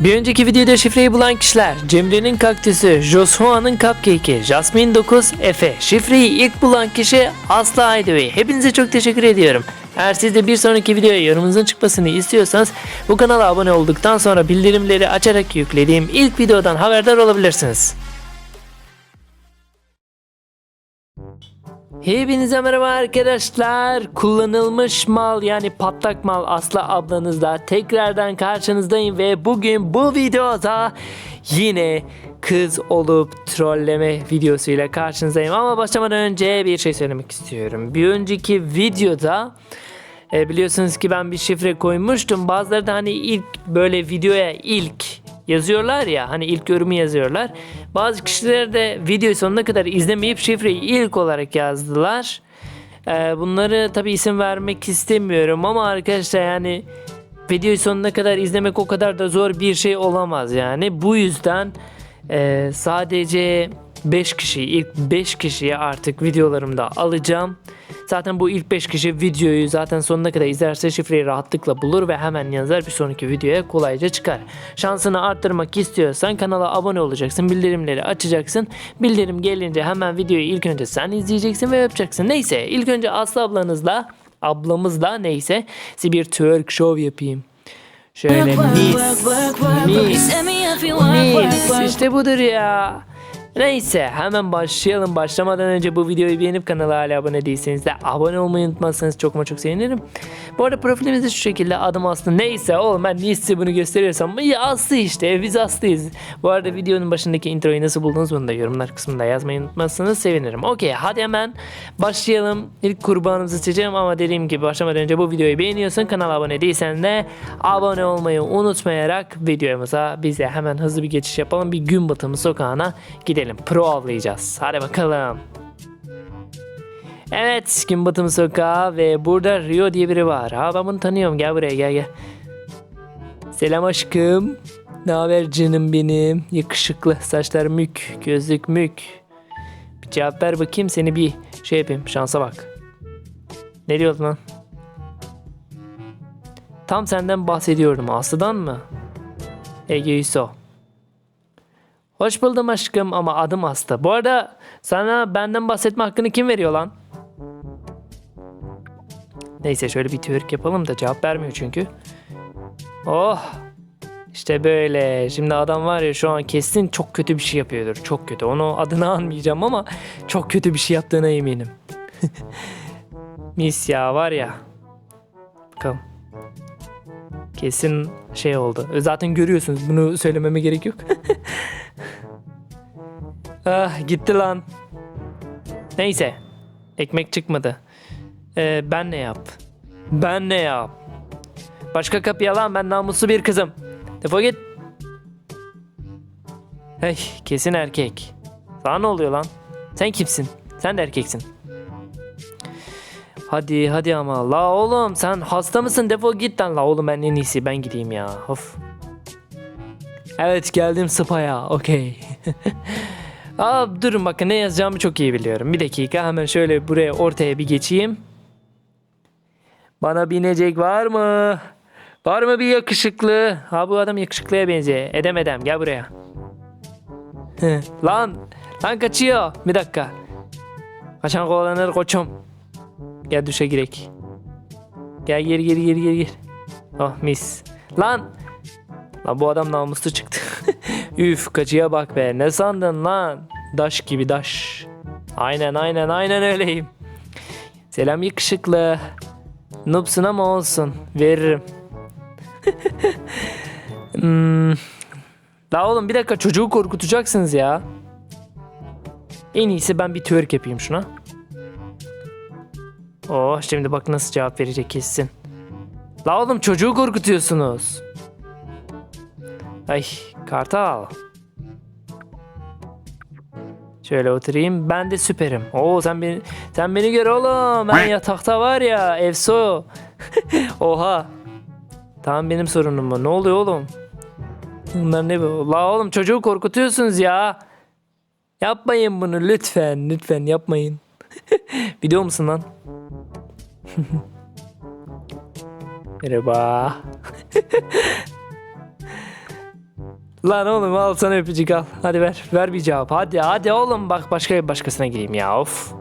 Bir önceki videoda şifreyi bulan kişiler Cemre'nin kaktüsü, Joshua'nın cupcake'i, Jasmine 9, Efe. Şifreyi ilk bulan kişi Aslı Aydoğu. Hepinize çok teşekkür ediyorum. Eğer siz de bir sonraki videoya yorumunuzun çıkmasını istiyorsanız bu kanala abone olduktan sonra bildirimleri açarak yüklediğim ilk videodan haberdar olabilirsiniz. Hepinize merhaba arkadaşlar. Kullanılmış mal yani patlak mal Aslı ablanızla tekrardan karşınızdayım ve bugün bu videoda yine kız olup trolleme videosuyla karşınızdayım. Ama başlamadan önce bir şey söylemek istiyorum. Bir önceki videoda e, biliyorsunuz ki ben bir şifre koymuştum. Bazıları da hani ilk böyle videoya ilk yazıyorlar ya hani ilk yorumu yazıyorlar. Bazı kişiler de videoyu sonuna kadar izlemeyip şifreyi ilk olarak yazdılar. Ee, bunları tabi isim vermek istemiyorum ama arkadaşlar yani videoyu sonuna kadar izlemek o kadar da zor bir şey olamaz yani. Bu yüzden e, sadece 5 kişi ilk 5 kişiyi artık videolarımda alacağım. Zaten bu ilk 5 kişi videoyu zaten sonuna kadar izlerse şifreyi rahatlıkla bulur ve hemen yazar bir sonraki videoya kolayca çıkar. Şansını arttırmak istiyorsan kanala abone olacaksın, bildirimleri açacaksın. Bildirim gelince hemen videoyu ilk önce sen izleyeceksin ve yapacaksın. Neyse ilk önce Aslı ablanızla, ablamızla neyse size bir twerk show yapayım. Şöyle mis, mis, mis. İşte budur ya. Neyse hemen başlayalım. Başlamadan önce bu videoyu beğenip kanala hala abone değilseniz de abone olmayı unutmazsanız çok ama çok sevinirim. Bu arada profilimizde şu şekilde adım Aslı. Neyse oğlum ben niye size bunu gösteriyorsam ya Aslı işte biz Aslı'yız. Bu arada videonun başındaki introyu nasıl buldunuz bunu da yorumlar kısmında yazmayı unutmazsanız sevinirim. Okey hadi hemen başlayalım. İlk kurbanımızı seçelim ama dediğim gibi başlamadan önce bu videoyu beğeniyorsan kanala abone değilsen de abone olmayı unutmayarak videomuza bize hemen hızlı bir geçiş yapalım. Bir gün batımı sokağına gidelim. Pro avlayacağız. Hadi bakalım. Evet gün batımı sokağı ve burada Rio diye biri var. Ha ben bunu tanıyorum gel buraya gel gel. Selam aşkım. Ne haber canım benim? Yakışıklı saçlar mük, gözlük mük. Bir cevap ver bakayım seni bir şey yapayım şansa bak. Ne diyordun lan? Tam senden bahsediyordum Aslı'dan mı? Ege Yuso. Hoş buldum aşkım ama adım Aslı. Bu arada sana benden bahsetme hakkını kim veriyor lan? Neyse şöyle bir twerk yapalım da cevap vermiyor çünkü. Oh. İşte böyle. Şimdi adam var ya şu an kesin çok kötü bir şey yapıyordur. Çok kötü. Onu adını anmayacağım ama çok kötü bir şey yaptığına eminim. Mis ya var ya. Bakalım. Kesin şey oldu. Zaten görüyorsunuz. Bunu söylememe gerek yok. ah gitti lan. Neyse. Ekmek çıkmadı. Ee, ben ne yap? Ben ne yap? Başka kapıya lan ben namuslu bir kızım. Defol git. Hey kesin erkek. Sana ne oluyor lan? Sen kimsin? Sen de erkeksin. Hadi hadi ama la oğlum sen hasta mısın defol git lan la oğlum ben en iyisi ben gideyim ya of. Evet geldim spaya okey. Aa durun bakın ne yazacağımı çok iyi biliyorum. Bir dakika hemen şöyle buraya ortaya bir geçeyim. Bana binecek var mı? Var mı bir yakışıklı? Ha bu adam yakışıklıya benziyor. Edem edem gel buraya. lan lan kaçıyor. Bir dakika. Kaçan kovalanır koçum. Gel duşa girek. Gel gir gir gir gir gir. Oh mis. Lan. Lan bu adam namuslu çıktı. Üf kaçıya bak be. Ne sandın lan? Daş gibi daş. Aynen aynen aynen öyleyim. Selam yakışıklı. Noobsun ama olsun. Veririm. hmm. La oğlum bir dakika çocuğu korkutacaksınız ya. En iyisi ben bir twerk yapayım şuna. Oh şimdi bak nasıl cevap verecek kesin. La oğlum çocuğu korkutuyorsunuz. Ay kartal. Şöyle oturayım. Ben de süperim. Oo sen beni sen beni gör oğlum. Ben yatakta var ya efso. Oha. Tamam benim sorunum bu. Ne oluyor oğlum? Bunlar ne bu? La oğlum çocuğu korkutuyorsunuz ya. Yapmayın bunu lütfen. Lütfen yapmayın. Video musun lan? Merhaba. Lan oğlum al sana öpücük al. Hadi ver. Ver bir cevap. Hadi hadi oğlum bak başka başkasına gireyim ya of.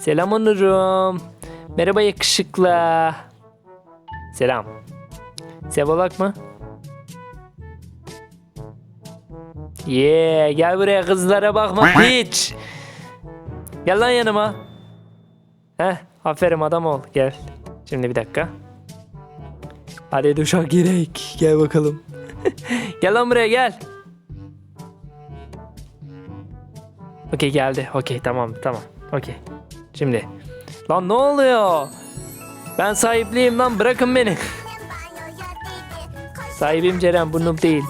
Selam Onurum. Merhaba yakışıklı. Selam. Sevolak mı? Yeah, gel buraya kızlara bakma hiç. Gel lan yanıma. Heh, aferin adam ol. Gel. Şimdi bir dakika. Hadi duşa girek. Gel bakalım. gel lan buraya gel. Okey geldi. Okey tamam tamam. Okey. Şimdi. Lan ne oluyor? Ben sahipliyim lan bırakın beni. Sahibim Ceren bu noob değil.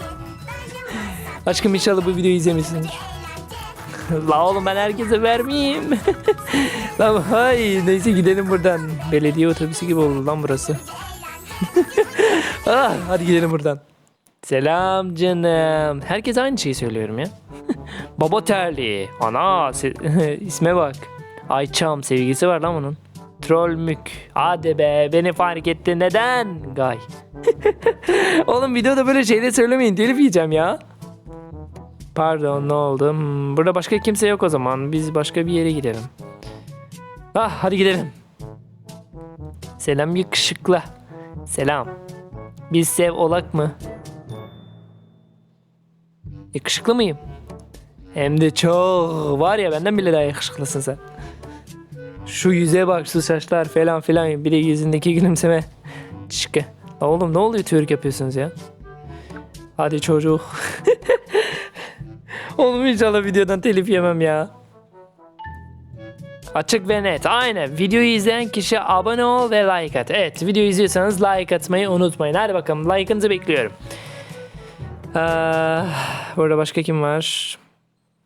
Aşkım inşallah bu videoyu izlemişsindir. La oğlum ben herkese vermeyeyim. lan hay neyse gidelim buradan. Belediye otobüsü gibi oldu lan burası. ah, hadi gidelim buradan. Selam canım. Herkes aynı şeyi söylüyorum ya. Baba terli. Ana isme bak. Ayçam sevgisi var lan onun. Troll mük. Hadi be beni fark etti neden? Gay. Oğlum videoda böyle şeyler söylemeyin telif yiyeceğim ya. Pardon ne oldu? Hmm, burada başka kimse yok o zaman. Biz başka bir yere gidelim. Ah hadi gidelim. Selam yakışıklı. Selam. Biz sev olak mı? Yakışıklı mıyım? Hem de çok. Var ya benden bile daha yakışıklısın sen. Şu yüze bak şu saçlar falan filan. Bir de yüzündeki gülümseme. Çıkı. Oğlum ne oluyor twerk yapıyorsunuz ya? Hadi çocuk. oğlum inşallah videodan telif yemem ya. Açık ve net. Aynen. Videoyu izleyen kişi abone ol ve like at. Evet videoyu izliyorsanız like atmayı unutmayın. Hadi bakalım like'ınızı bekliyorum. Ee, burada başka kim var?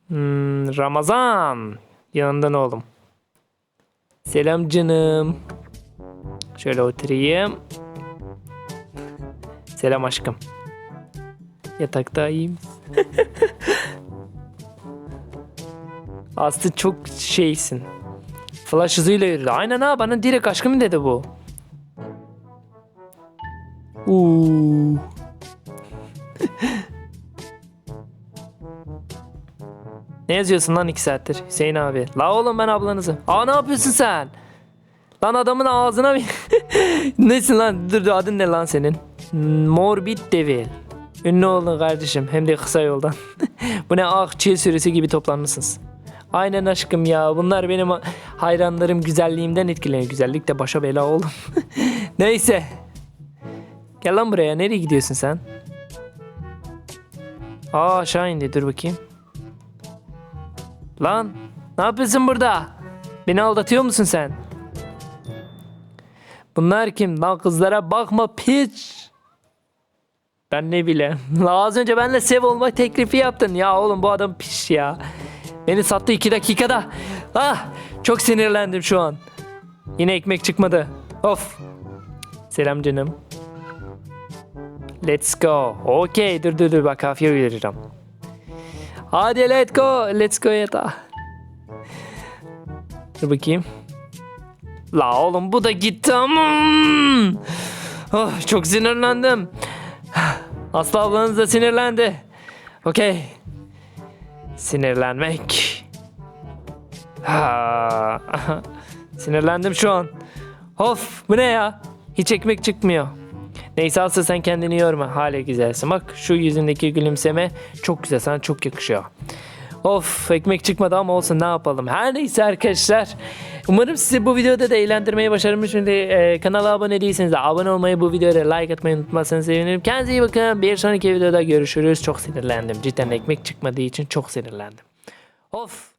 Hmm, Ramazan. Yanında ne oğlum? Selam canım. Şöyle oturayım. Selam aşkım. Yatakta iyiyim. Aslı çok şeysin. Flash hızıyla yürüdü. Aynen ha bana direkt aşkım dedi bu. Uuu. Ne yazıyorsun lan iki saattir Hüseyin abi? La oğlum ben ablanızım. Aa ne yapıyorsun sen? Lan adamın ağzına bir... Nesin lan? Dur dur adın ne lan senin? Morbid Devil. Ünlü oldun kardeşim. Hem de kısa yoldan. Bu ne ah çiğ sürüsü gibi toplanmışsınız. Aynen aşkım ya. Bunlar benim hayranlarım güzelliğimden etkileniyor. Güzellik de başa bela oğlum. Neyse. Gel lan buraya. Nereye gidiyorsun sen? Aa aşağı indi. Dur bakayım. Lan ne yapıyorsun burada? Beni aldatıyor musun sen? Bunlar kim? Lan kızlara bakma piç. Ben ne bileyim. Az önce benimle sev olma teklifi yaptın. Ya oğlum bu adam piş ya. Beni sattı iki dakikada. Ah çok sinirlendim şu an. Yine ekmek çıkmadı. Of. Selam canım. Let's go. Okey dur dur dur bak kafiye uyaracağım. Hadi let's go. Let's go yata. Dur bakayım. La oğlum bu da gitti aman. Oh, çok sinirlendim. Aslı ablanız da sinirlendi. Okey. Sinirlenmek. Sinirlendim şu an. Of bu ne ya? Hiç ekmek çıkmıyor. Neyse Aslı sen kendini yorma. Hala güzelsin. Bak şu yüzündeki gülümseme çok güzel. Sana çok yakışıyor. Of ekmek çıkmadı ama olsun ne yapalım. Her neyse arkadaşlar. Umarım sizi bu videoda da eğlendirmeyi başarmış. Şimdi e, kanala abone değilseniz de abone olmayı, bu videoya like atmayı unutmazsanız sevinirim. Kendinize iyi bakın. Bir sonraki videoda görüşürüz. Çok sinirlendim. Cidden ekmek çıkmadığı için çok sinirlendim. Of.